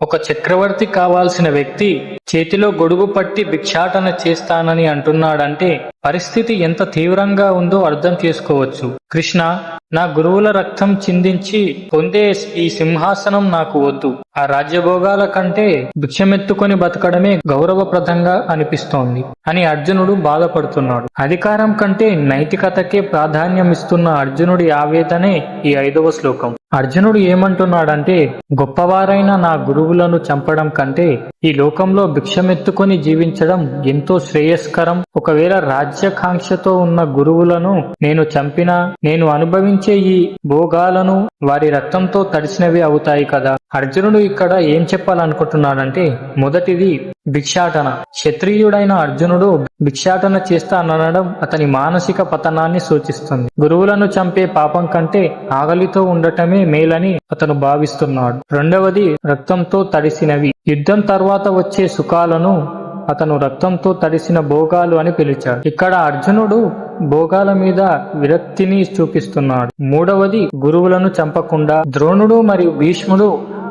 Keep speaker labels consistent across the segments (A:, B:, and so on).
A: ఒక చక్రవర్తి కావాల్సిన వ్యక్తి చేతిలో గొడుగు పట్టి భిక్షాటన చేస్తానని అంటున్నాడంటే పరిస్థితి ఎంత తీవ్రంగా ఉందో అర్థం చేసుకోవచ్చు. కృష్ణ నా గురువుల రక్తం చిందించి పొందే ఈ సింహాసనం నాకు వద్దు. ఆ రాజ్యభోగాల కంటే భిక్షమెత్తుకొని బతకడమే గౌరవప్రదంగా అనిపిస్తోంది అని అర్జునుడు బాధపడుతున్నాడు. అధికారం కంటే నైతికతకే ప్రాధాన్యమిస్తున్న అర్జునుడి ఆవేదనే ఈ ఐదవ శ్లోకం. అర్జునుడు ఏమంటున్నాడంటే గొప్పవారైన నా గురువులను చంపడం కంటే ఈ లోకంలో భిక్షమెత్తుకొని జీవించడం ఎంతో శ్రేయస్కరం. ఒకవేళ రాజ్యకాంక్షతో ఉన్న గురువులను నేను చంపినా నేను అనుభవించే ఈ భోగాలను వారి రక్తంతో తడిసినవి అవుతాయి కదా. అర్జునుడు ఇక్కడ ఏం చెప్పాలనుకుంటున్నాడంటే మొదటిది భిక్షాటన. క్షత్రియుడైన అర్జునుడు భిక్షాటన చేస్తాననడం అతని మానసిక పతనాన్ని సూచిస్తుంది. గురువులను చంపే పాపం కంటే ఆగలితో ఉండటమే మేలని అతను భావిస్తున్నాడు. రెండవది రక్తంతో తడిసినవి. యుద్ధం తర్వాత వచ్చే సుఖాలను అతను రక్తంతో తడిసిన భోగాలు అని పిలిచాడు. ఇక్కడ అర్జునుడు భోగాల మీద విరక్తిని చూపిస్తున్నాడు. మూడవది గురువులను చంపకుండా ద్రోణుడు మరియు భీష్ముడు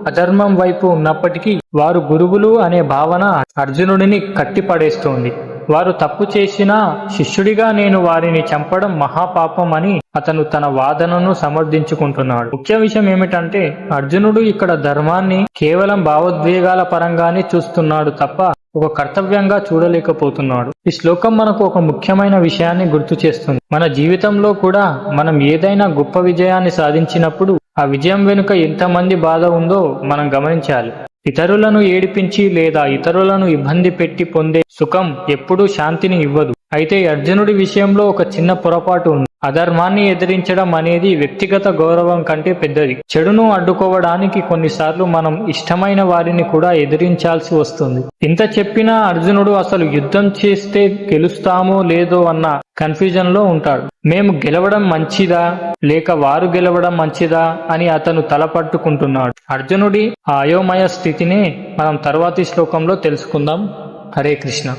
A: అధర్మం వైపు ఉన్నప్పటికీ వారు గురువులు అనే భావన అర్జునుడిని కట్టిపడేస్తోంది. వారు తప్పు చేసినా శిష్యుడిగా నేను వారిని చంపడం మహాపాపం అని అతను తన వాదనను సమర్థించుకుంటున్నాడు. ముఖ్య విషయం ఏమిటంటే అర్జునుడు ఇక్కడ ధర్మాన్ని కేవలం భావోద్వేగాల పరంగానే చూస్తున్నాడు తప్ప ఒక కర్తవ్యంగా చూడలేకపోతున్నాడు. ఈ శ్లోకం మనకు ఒక ముఖ్యమైన విషయాన్ని గుర్తు చేస్తుంది. మన జీవితంలో కూడా మనం ఏదైనా గొప్ప విజయాన్ని సాధించినప్పుడు ఆ విజయం వెనుక ఎంతమంది బాధ ఉందో మనం గమనించాలి. ఇతరులను ఏడిపించి లేదా ఇతరులను ఇబ్బంది పెట్టి పొందే సుఖం ఎప్పుడూ శాంతిని ఇవ్వదు. అయితే అర్జునుడి విషయంలో ఒక చిన్న పొరపాటు ఉంది. అధర్మాన్ని ఎదిరించడం అనేది వ్యక్తిగత గౌరవం కంటే పెద్దది. చెడును అడ్డుకోవడానికి కొన్నిసార్లు మనం ఇష్టమైన వారిని కూడా ఎదిరించాల్సి వస్తుంది. ఇంత చెప్పినా అర్జునుడు అసలు యుద్ధం చేస్తే గెలుస్తామో లేదో అన్న కన్ఫ్యూజన్లో ఉంటాడు. మేము గెలవడం మంచిదా? లేక వారు గెలవడం మంచిదా? అని అతను తలపట్టుకుంటున్నాడు. అర్జునుడి ఆ అయోమయ స్థితినే మనం తర్వాతి శ్లోకంలో తెలుసుకుందాం. హరే కృష్ణ.